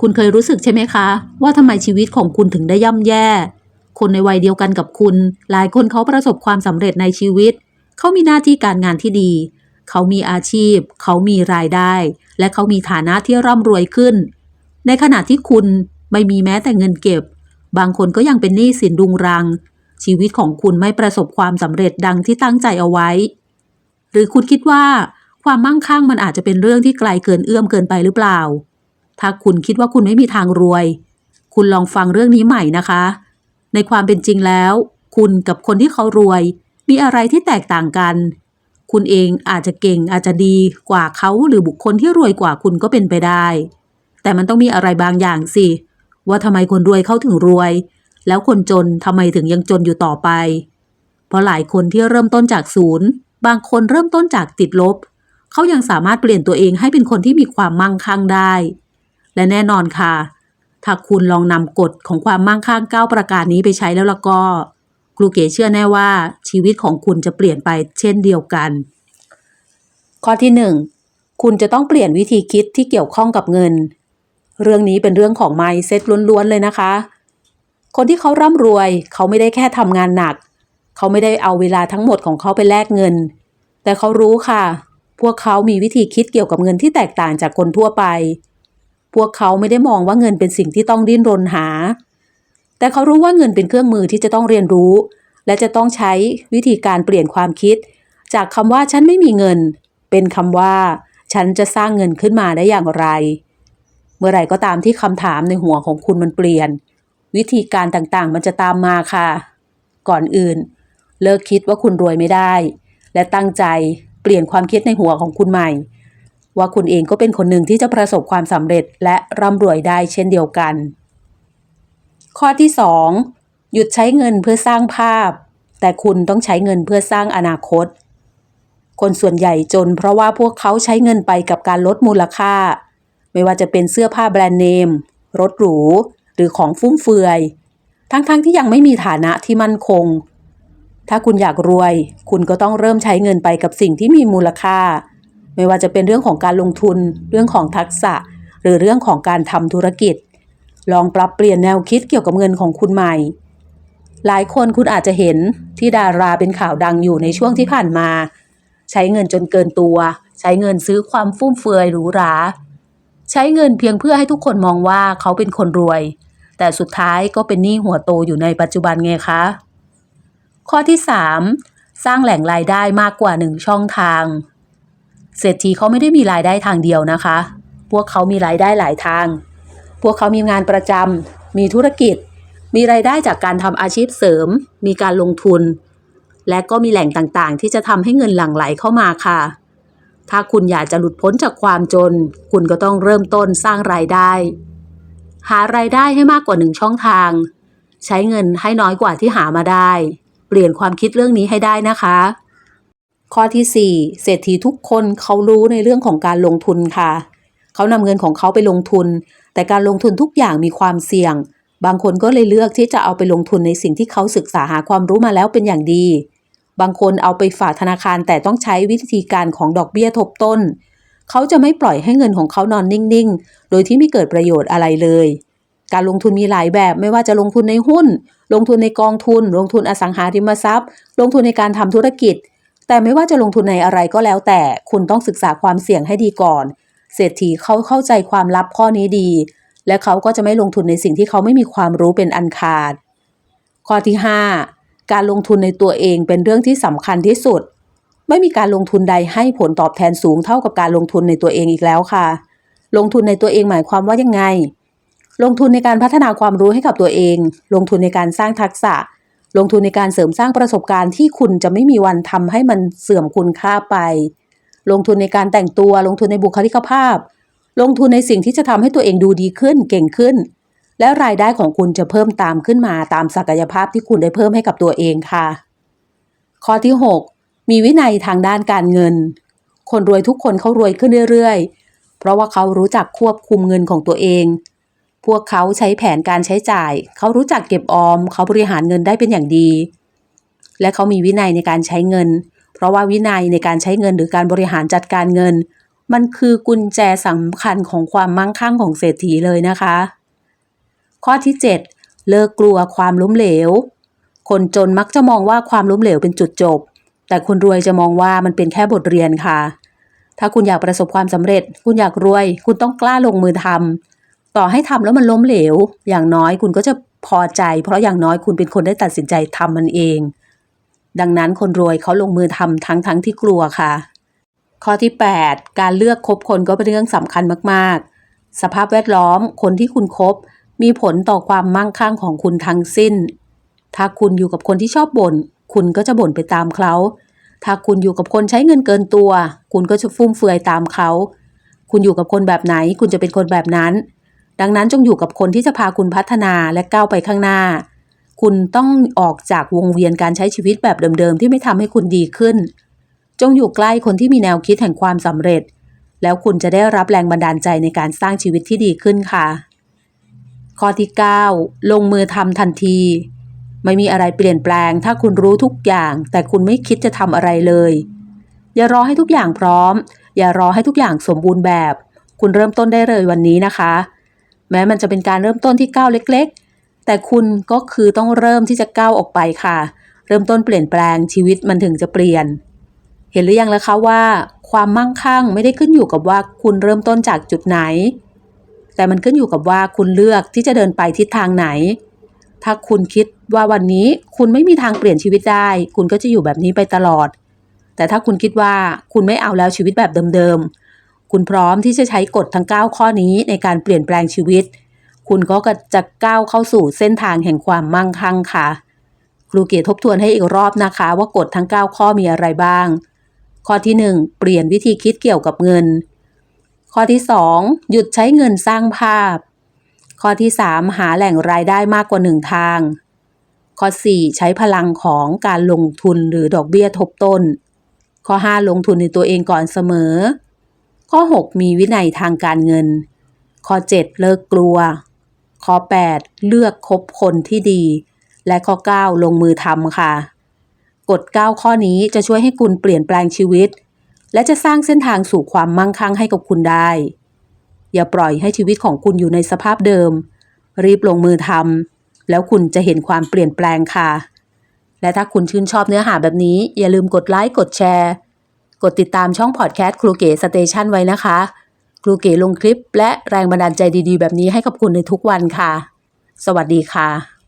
คุณเคยรู้สึกใช่ไหมคะ ว่าทำไมชีวิตของคุณถึงได้ย่ำแย่ คนในวัยเดียวกันกับคุณ หลายคนเขาประสบความสำเร็จในชีวิต เขามีหน้าที่การงานที่ดี เขามีอาชีพ เขามีรายได้ และเขามีฐานะที่ร่ำรวยขึ้น ในขณะที่คุณไม่มีแม้แต่เงินเก็บ บางคนก็ยังเป็นหนี้สินรุงรัง ชีวิตของคุณไม่ประสบความสำเร็จดังที่ตั้งใจเอาไว้ หรือคุณคิดว่า ความมั่งคั่งมันอาจจะเป็นเรื่องที่ไกลเกินเอื้อมเกินไปหรือเปล่า ถ้าคุณคิดว่าคุณไม่มีทางรวย คุณลองฟังเรื่องนี้ใหม่นะคะ ในความเป็นจริงแล้ว คุณกับคนที่เขารวย มีอะไรที่แตกต่างกัน คุณเองอาจจะเก่งอาจจะดีกว่าเขาหรือบุคคลที่รวยกว่าคุณก็เป็นไปได้ แต่มันต้องมีอะไรบางอย่างสิ ว่าทำไมคนรวยเขาถึงรวย แล้วคนจนทำไมถึงยังจนอยู่ต่อไป เพราะหลายคนที่เริ่มต้นจากศูนย์ บางคนเริ่มต้นจากติดลบ เขายังสามารถเปลี่ยนตัวเองให้เป็นคนที่มีความมั่งคั่งได้ และแน่นอนค่ะ ถ้าคุณลองนำกฎของความมั่งคั่ง9ประการนี้ไปใช้แล้วล่ะก็ครูเก๋เชื่อแน่ว่าชีวิตของคุณจะเปลี่ยนไปเช่นเดียวกัน ข้อที่ 1 คุณจะต้องเปลี่ยนวิธีคิดที่เกี่ยวข้องกับเงิน เรื่องนี้เป็นเรื่องของ mindset ล้วนๆเลยนะคะ คนที่เขาร่ำรวยเขาไม่ได้แค่ทำงานหนัก เขาไม่ได้เอาเวลาทั้งหมดของเขาไปแลกเงิน แต่เขารู้ค่ะ พวกเขามีวิธีคิดเกี่ยวกับเงินที่แตกต่างจากคนทั่วไป พวกเขาไม่ได้มองว่าเงินเป็นสิ่งที่ต้องดิ้นรนหา แต่เขารู้ว่าเงินเป็นเครื่องมือที่จะต้องเรียนรู้ และจะต้องใช้วิธีการเปลี่ยนความคิด จากคำว่าฉันไม่มีเงิน เป็นคำว่า ฉันจะสร้างเงินขึ้นมาได้อย่างไร เมื่อไหร่ก็ตามที่คำถามในหัวของคุณมันเปลี่ยน วิธีการต่างๆ มันจะตามมาค่ะ ก่อนอื่น เลิกคิดว่าคุณรวยไม่ได้ และตั้งใจเปลี่ยนความคิดในหัวของคุณใหม่ ว่าคุณเองก็เป็นคนหนึ่งที่จะประสบความสำเร็จและร่ำรวยได้เช่นเดียวกัน ข้อที่ 2 หยุดใช้เงินเพื่อสร้างภาพ แต่คุณต้องใช้เงินเพื่อสร้างอนาคต คนส่วนใหญ่จนเพราะว่าพวกเขาใช้เงินไปกับการลดมูลค่า ไม่ว่าจะเป็นเสื้อผ้าแบรนด์เนม รถหรู หรือของฟุ่มเฟือย ทั้งๆทที่ยังไม่มีฐานะที่มั่นคง ถ้าคุณอยากรวย คุณก็ต้องเริ่มใช้เงินไปกับสิ่งที่มีมูลค่า ไม่ว่าจะเป็นเรื่องของการลงทุน เรื่องของทักษะ หรือเรื่องของการทำธุรกิจ ลองปรับเปลี่ยนแนวคิดเกี่ยวกับเงินของคุณใหม่ หลายคนคุณอาจจะเห็นที่ดาราเป็นข่าวดังอยู่ในช่วงที่ผ่านมา ใช้เงินจนเกินตัว ใช้เงินซื้อความฟุ่มเฟือยหรูหราใช้เงินเพียงเพื่อให้ทุกคนมองว่าเขาเป็นคนรวย แต่สุดท้ายก็เป็นหนี้หัวโตอยู่ในปัจจุบันไงคะ ข้อที่ 3 สร้างแหล่งรายได้มากกว่า1ช่องทาง เศรษฐีเขาไม่ได้มีรายได้ทางเดียวนะคะ พวกเขามีรายได้หลายทาง พวกเขามีงานประจำมีธุรกิจ มีรายได้จากการทำอาชีพเสริม มีการลงทุน และก็มีแหล่งต่างๆ ที่จะทำให้เงินหลั่งไหลเข้ามาค่ะ ถ้าคุณอยากจะหลุดพ้นจากความจน คุณก็ต้องเริ่มต้นสร้างรายได้ หารายได้ให้มากกว่าหนึ่งช่องทาง ใช้เงินให้น้อยกว่าที่หามาได้ เปลี่ยนความคิดเรื่องนี้ให้ได้นะคะ ข้อที่ 4 เศรษฐีทุกคนเขารู้ในเรื่องของการลงทุนค่ะ เขานำเงินของเขาไปลงทุน แต่การลงทุนทุกอย่างมีความเสี่ยง บางคนก็เลยเลือกที่จะเอาไปลงทุนในสิ่งที่เขาศึกษาหาความรู้มาแล้วเป็นอย่างดี บางคนเอาไปฝากธนาคารแต่ต้องใช้วิธีการของดอกเบี้ยทบต้น เขาจะไม่ปล่อยให้เงินของเขานอนนิ่งๆ โดยที่ไม่เกิดประโยชน์อะไรเลย การลงทุนมีหลายแบบไม่ว่าจะลงทุนในหุ้น ลงทุนในกองทุน ลงทุนอสังหาริมทรัพย์ ลงทุนในการทำธุรกิจ แต่ไม่ว่าจะลงทุนในอะไรก็แล้วแต่คุณต้องศึกษาความเสี่ยงให้ดีก่อน เศรษฐีเขาเข้าใจความลับข้อนี้ดี และเขาก็จะไม่ลงทุนในสิ่งที่เขาไม่มีความรู้เป็นอันขาด ข้อที่ 5 การลงทุนในตัวเองเป็นเรื่องที่สำคัญที่สุด ไม่มีการลงทุนใดให้ผลตอบแทนสูงเท่ากับการลงทุนในตัวเองอีกแล้วค่ะ ลงทุนในตัวเองหมายความว่ายังไง ลงทุนในการพัฒนาความรู้ให้กับตัวเอง ลงทุนในการสร้างทักษะ ลงทุนในการเสริมสร้างประสบการณ์ที่คุณจะไม่มีวันทำให้มันเสื่อมคุณค่าไป ลงทุนในการแต่งตัว ลงทุนในบุคลิกภาพ ลงทุนในสิ่งที่จะทำให้ตัวเองดูดีขึ้น เก่งขึ้น และรายได้ของคุณจะเพิ่มตามขึ้นมาตามศักยภาพที่คุณได้เพิ่มให้กับตัวเองค่ะ ข้อที่ 6 มีวินัยทางด้านการเงิน คนรวยทุกคนเขารวยขึ้นเรื่อยๆ เพราะว่าเขารู้จักควบคุมเงินของตัวเอง พวกเขาใช้แผนการใช้จ่าย เขารู้จักเก็บออม เขาบริหารเงินได้เป็นอย่างดี และเขามีวินัยในการใช้เงิน เพราะว่าวินัยในการใช้เงินหรือการบริหารจัดการเงิน มันคือกุญแจสำคัญของความมั่งคั่งของเศรษฐีเลยนะคะ ข้อที่ 7 เลิกกลัวความล้มเหลว คนจนมักจะมองว่าความล้มเหลวเป็นจุดจบ แต่คนรวยจะมองว่ามันเป็นแค่บทเรียนค่ะ ถ้าคุณอยากประสบความสำเร็จ คุณอยากรวย คุณต้องกล้าลงมือทำ ต่อให้ทำแล้วมันล้มเหลว อย่างน้อยคุณก็จะพอใจ เพราะอย่างน้อยคุณเป็นคนได้ตัดสินใจทำมันเอง ดังนั้นคนรวยเขาลงมือทำทั้งทั้งที่กลัวค่ะ ข้อที่ 8 การเลือกคบคนก็เป็นเรื่องสำคัญมากๆ สภาพแวดล้อมคนที่คุณคบ มีผลต่อความมั่งคั่งของคุณทั้งสิ้น ถ้าคุณอยู่กับคนที่ชอบบ่น คุณก็จะบ่นไปตามเขาถ้าคุณอยู่กับคนใช้เงินเกินตัว คุณก็จะฟุ่มเฟือยตามเขา คุณอยู่กับคนแบบไหน คุณจะเป็นคนแบบนั้น ดังนั้นจงอยู่กับคนที่จะพาคุณพัฒนาและก้าวไปข้างหน้า คุณต้องออกจากวงเวียนการใช้ชีวิตแบบเดิมๆ ที่ไม่ทำให้คุณดีขึ้น จงอยู่ใกล้คนที่มีแนวคิดแห่งความสำเร็จ แล้วคุณจะได้รับแรงบันดาลใจในการสร้างชีวิตที่ดีขึ้นค่ะ ข้อที่ 9 ลงมือทำทันที ไม่มีอะไรเปลี่ยนแปลง ถ้าคุณรู้ทุกอย่าง แต่คุณไม่คิดจะทำอะไรเลย อย่ารอให้ทุกอย่างพร้อม อย่ารอให้ทุกอย่างสมบูรณ์แบบ คุณเริ่มต้นได้เลยวันนี้นะคะ แม้มันจะเป็นการเริ่มต้นที่ก้าวเล็กๆ แต่คุณก็คือต้องเริ่มที่จะก้าวออกไปค่ะ เริ่มต้นเปลี่ยนแปลงชีวิตมันถึงจะเปลี่ยน เห็นหรือยังแล้วคะว่า ความมั่งคั่งไม่ได้ขึ้นอยู่กับว่าคุณเริ่มต้นจากจุดไหน แต่มันขึ้นอยู่กับว่าคุณเลือกที่จะเดินไปทิศทางไหน ถ้าคุณคิดว่าวันนี้คุณไม่มีทางเปลี่ยนชีวิตได้ คุณก็จะอยู่แบบนี้ไปตลอด แต่ถ้าคุณคิดว่าคุณไม่เอาแล้วชีวิตแบบเดิมๆ คุณพร้อมที่จะใช้กฎทั้ง 9 ข้อนี้ในการเปลี่ยนแปลงชีวิต คุณก็จะก้าวเข้าสู่เส้นทางแห่งความมั่งคั่งค่ะ ครูเกียรติทบทวนให้อีกรอบนะคะ ว่ากฎทั้ง 9 ข้อมีอะไรบ้าง ข้อที่ 1 เปลี่ยนวิธีคิดเกี่ยวกับเงิน ข้อที่ 2 หยุดใช้เงินสร้างภาพ ข้อที่ 3 หาแหล่งรายได้มากกว่าหนึ่งทาง ข้อ 4 ใช้พลังของการลงทุนหรือดอกเบี้ยทบต้น ข้อ 5 ลงทุนในตัวเองก่อนเสมอ ข้อ 6 มีวินัยทางการเงิน ข้อ 7 เลิกกลัว ข้อ 8 เลือกคบคนที่ดี และข้อ 9 ลงมือทำค่ะ กฎ 9 ข้อนี้จะช่วยให้คุณเปลี่ยนแปลงชีวิต และจะสร้างเส้นทางสู่ความมั่งคั่งให้กับคุณได้ อย่าปล่อยให้ชีวิตของคุณอยู่ในสภาพเดิม รีบลงมือทำแล้วคุณจะเห็นความเปลี่ยนแปลงค่ะ และถ้าคุณชื่นชอบเนื้อหาแบบนี้ อย่าลืมกดไลค์กดแชร์ กดติดตามช่องพอดแคสต์ครูเก๋สเตชันไว้นะคะ ครูเก๋ลงคลิปและแรงบันดาลใจดีๆ แบบนี้ให้กับคุณในทุกวันค่ะ สวัสดีค่ะ